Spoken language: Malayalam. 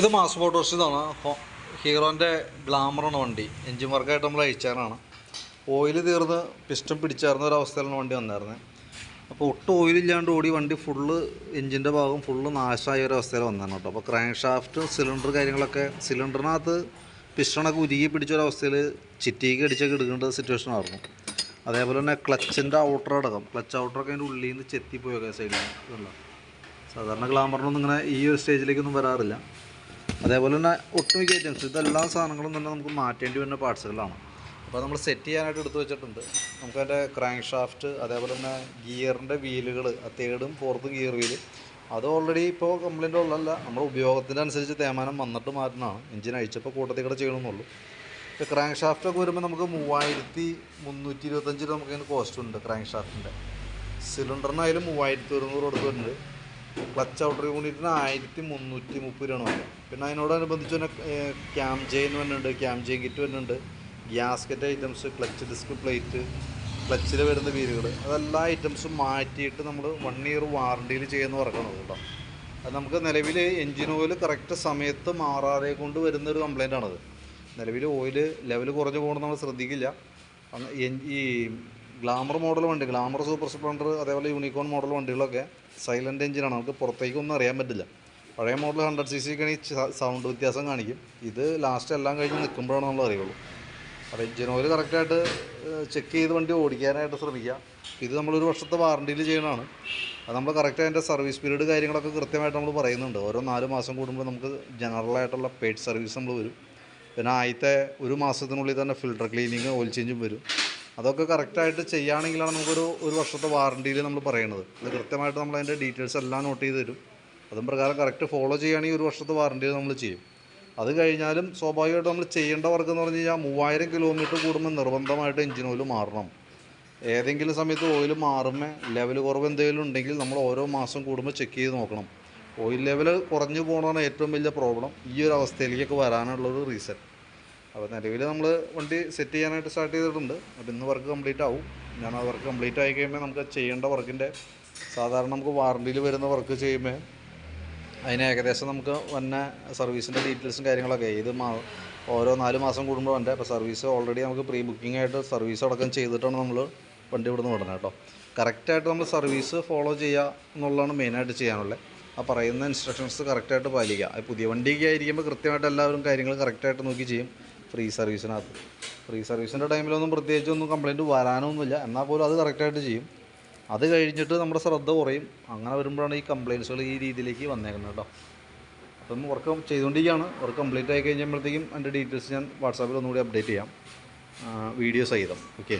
ഇത് മാസ് മോട്ടോഴ്സ് ഇതാണ്. ഹീറോന്റെ ഗ്ലാമറാണ് വണ്ടി. എൻജിൻ വർക്കായിട്ട് നമ്മൾ അയച്ചാറാണ് ഓയിൽ തീർന്ന് പിസ്റ്റം പിടിച്ചായിരുന്ന ഒരു അവസ്ഥയിലാണ് വണ്ടി വന്നായിരുന്നത് അപ്പോൾ ഒട്ടും ഓയിലില്ലാണ്ട് ഓടി വണ്ടി ഫുള്ള് എഞ്ചിന്റെ ഭാഗം ഫുള്ള് നാശമായ ഒരു അവസ്ഥയിൽ വന്നതാണ് കേട്ടോ. അപ്പോൾ ക്രാങ്ക് ഷാഫ്റ്റ് സിലിണ്ടർ കാര്യങ്ങളൊക്കെ സിലിണ്ടറിനകത്ത് പിസ്റ്റണൊക്കെ ഉരുകി പിടിച്ച ഒരു അവസ്ഥയിൽ ചിറ്റിക്ക് അടിച്ചൊക്കെ എടുക്കേണ്ട സിറ്റുവേഷൻ ആയിരുന്നു. അതേപോലെ തന്നെ ക്ലച്ചിന്റെ ഔട്ടർ അടക്കം. ക്ലച്ച് ഔട്ടറൊക്കെ അതിന്റെ ഉള്ളിൽ നിന്ന് ചെത്തിപ്പോയൊക്കെ സൈഡിൽ സാധാരണ ഗ്ലാമറിനൊന്നും ഇങ്ങനെ ഈ ഒരു സ്റ്റേജിലേക്കൊന്നും വരാറില്ല. അതേപോലെ തന്നെ ഒട്ടുമിക്ക ഐറ്റംസ് ഇതെല്ലാ സാധനങ്ങളും തന്നെ നമുക്ക് മാറ്റേണ്ടി വരുന്ന പാർട്സുകളാണ് അപ്പോൾ നമ്മൾ സെറ്റ് ചെയ്യാനായിട്ട് എടുത്തു വെച്ചിട്ടുണ്ട്. നമുക്ക് അതിന്റെ ക്രാങ്ക് ഷാഫ്റ്റ് അതേപോലെ തന്നെ ഗിയറിന്റെ വീലുകൾ തേർഡും ഫോർത്തും ഗിയർ വീൽ അത് ഓൾറെഡി ഇപ്പോൾ കംപ്ലൈന്റ് ഉള്ളതല്ല. നമ്മുടെ ഉപയോഗത്തിന്റെ അനുസരിച്ച് തേമാനം വന്നിട്ട് മാറ്റുന്നതാണ്. എഞ്ചിൻ അഴിച്ചപ്പോൾ കൂട്ടത്തിൽ കൂടെ ചെയ്യണമെന്നുള്ളൂ ഇപ്പോൾ ക്രാങ്ക് ഷാഫ്റ്റൊക്കെ വരുമ്പോൾ നമുക്ക് മൂവായിരത്തി മുന്നൂറ്റി ഇരുപത്തഞ്ച് രൂപ നമുക്ക് അതിന് കോസ്റ്റ് ഉണ്ട് ക്രാങ്ക് ഷാഫ്റ്റിന്റെ സിലിണ്ടറിനായാലും മൂവായിരത്തി ഒരുന്നൂറ് കൊടുത്തിട്ടുണ്ട്. ക്ലച്ച് ഔട്ടർ യൂണിറ്റിന് ആയിരത്തി മുന്നൂറ്റി മുപ്പത് രൂപയാണ് പിന്നെ അതിനോടനുബന്ധിച്ച് തന്നെ ക്യാം ചെയിൻ വരുന്നുണ്ട് ക്യാം ചെയിൻ കിറ്റ് വരുന്നുണ്ട് gasket items clutch disc plate ക്ലച്ചിൽ വരുന്ന വീലുകൾ അതെല്ലാ ഐറ്റംസും മാറ്റിയിട്ട് നമ്മൾ വൺ ഇയർ വാറണ്ടിയിൽ ചെയ്യുന്ന വർക്കാണ് കേട്ടോ. അത് നമുക്ക് നിലവിൽ എൻജിൻ ഓയിൽ കറക്റ്റ് സമയത്ത് മാറാതെ കൊണ്ട് വരുന്ന ഒരു കംപ്ലൈന്റ് ആണത്. നിലവിൽ ഓയിൽ ലെവൽ കുറഞ്ഞു പോകണം നമ്മൾ ശ്രദ്ധിക്കില്ല. ഈ ഗ്ലാമർ മോഡൽ വണ്ടി ഗ്ലാമർ സൂപ്പർ സ്പ്ലെൻഡർ അതേപോലെ യൂണിക്കോൺ മോഡൽ വണ്ടികളൊക്കെ സൈലന്റ് എഞ്ചിനാണ് നമുക്ക് പുറത്തേക്കൊന്നും അറിയാൻ പറ്റില്ല. പഴയ മോഡൽ ഹൺഡ്രഡ് സി സി കഴിഞ്ഞ് സൗണ്ട് വ്യത്യാസം കാണിക്കും. ഇത് ലാസ്റ്റ് എല്ലാം കഴിഞ്ഞ് നിൽക്കുമ്പോഴാണ് നമ്മൾ അറിയുള്ളൂ. അപ്പോൾ എഞ്ചിൻ ഓയിൽ കറക്റ്റായിട്ട് ചെക്ക് ചെയ്ത് വണ്ടി ഓടിക്കാനായിട്ട് ശ്രമിക്കുക. ഇത് നമ്മളൊരു വർഷത്തെ വാറണ്ടിയിൽ ചെയ്യണതാണ് അത് നമ്മൾ കറക്റ്റ് അതിന്റെ സർവീസ് പീരീഡ് കാര്യങ്ങളൊക്കെ കൃത്യമായിട്ട് നമ്മൾ പറയുന്നുണ്ട്. ഓരോ നാല് മാസം കൂടുമ്പോൾ നമുക്ക് ജനറലായിട്ടുള്ള പേഡ് സർവീസ് നമ്മൾ വരും. പിന്നെ ആദ്യത്തെ ഒരു മാസത്തിനുള്ളിൽ തന്നെ ഫിൽട്ടർ ക്ലീനിങ് ഓയിൽ ചേഞ്ചും വരും. അതൊക്കെ കറക്റ്റായിട്ട് ചെയ്യുകയാണെങ്കിലാണ് നമുക്കൊരു ഒരു വർഷത്തെ വാറണ്ടിയിൽ നമ്മൾ പറയുന്നത് അത് കൃത്യമായിട്ട് നമ്മൾ അതിന്റെ ഡീറ്റെയിൽസ് എല്ലാം നോട്ട് ചെയ്ത് തരും. അതും പ്രകാരം കറക്റ്റ് ഫോളോ ചെയ്യുകയാണെങ്കിൽ ഒരു വർഷത്തെ വാറണ്ടി നമ്മൾ ചെയ്യും. അത് കഴിഞ്ഞാലും സ്വാഭാവികമായിട്ട് നമ്മൾ ചെയ്യേണ്ട വർക്ക് എന്ന് പറഞ്ഞു കഴിഞ്ഞാൽ മൂവായിരം കിലോമീറ്റർ കൂടുമ്പോൾ നിർബന്ധമായിട്ട് എഞ്ചിൻ ഓയിൽ മാറണം. ഏതെങ്കിലും സമയത്ത് ഓയിൽ മാറുമ്പോൾ ലെവൽ കുറവ് എന്തെങ്കിലും ഉണ്ടെങ്കിൽ നമ്മൾ ഓരോ മാസം കൂടുമ്പോൾ ചെക്ക് ചെയ്ത് നോക്കണം. ഓയിൽ ലെവൽ കുറഞ്ഞു പോകണതാണ് ഏറ്റവും വലിയ പ്രോബ്ലം ഈ ഒരു അവസ്ഥയിലേക്കൊക്കെ വരാനുള്ളൊരു റീസൺ അപ്പോൾ നിലവിൽ നമ്മൾ വണ്ടി സെറ്റ് ചെയ്യാനായിട്ട് സ്റ്റാർട്ട് ചെയ്തിട്ടുണ്ട്. അപ്പോൾ ഇന്ന് വർക്ക് കംപ്ലീറ്റ് ആവും. ഞാൻ ആ വർക്ക് കംപ്ലീറ്റ് ആയി കഴിയുമ്പോൾ നമുക്ക് ചെയ്യേണ്ട വർക്കിന്റെ സാധാരണ നമുക്ക് വാറണ്ടിയിൽ വരുന്ന വർക്ക് ചെയ്യുമ്പോൾ അതിന് ഏകദേശം നമുക്ക് വന്ന സർവീസിന്റെ ഡീറ്റെയിൽസും കാര്യങ്ങളൊക്കെ. ഇത് മാ ഓരോ നാല് മാസം കൂടുമ്പോൾ വേണ്ട അപ്പോൾ സർവീസ് ഓൾറെഡി നമുക്ക് പ്രീ ബുക്കിംഗ് ആയിട്ട് സർവീസ് അടക്കം ചെയ്തിട്ടാണ് നമ്മൾ വണ്ടി ഇവിടുന്ന് വിടുന്നത് കേട്ടോ. കറക്റ്റായിട്ട് നമ്മൾ സർവീസ് ഫോളോ ചെയ്യുക എന്നുള്ളതാണ് മെയിനായിട്ട് ചെയ്യാനുള്ളത്. ആ പറയുന്ന ഇൻസ്ട്രക്ഷൻസ് കറക്റ്റായിട്ട് പാലിക്കുക. പുതിയ വണ്ടിയൊക്കെ ആയിരിക്കുമ്പോൾ കൃത്യമായിട്ട് എല്ലാവരും കാര്യങ്ങൾ കറക്റ്റായിട്ട് നോക്കി ചെയ്യും. ഫ്രീ സർവീസിനകത്ത് ഫ്രീ സർവീസിന്റെ ടൈമിലൊന്നും പ്രത്യേകിച്ചൊന്നും കംപ്ലയിന്റ് വരാനൊന്നുമില്ല. എന്നാൽ പോലും അത് കറക്റ്റായിട്ട് ചെയ്യും. അത് കഴിഞ്ഞിട്ട് നമ്മുടെ ശ്രദ്ധ കുറയും. അങ്ങനെ വരുമ്പോഴാണ് ഈ കംപ്ലയിൻസുകൾ ഈ രീതിയിലേക്ക് വന്നേക്കുന്നത് കേട്ടോ. അപ്പം വർക്ക് ചെയ്തുകൊണ്ടിരിക്കുകയാണ്. വർക്ക് കംപ്ലീറ്റ് ആയി കഴിഞ്ഞപ്പോഴത്തേക്കും എന്റെ ഡീറ്റെയിൽസ് ഞാൻ വാട്സാപ്പിൽ ഒന്നുകൂടി അപ്ഡേറ്റ് ചെയ്യാം. വീഡിയോ സഹിതം. ഓക്കെ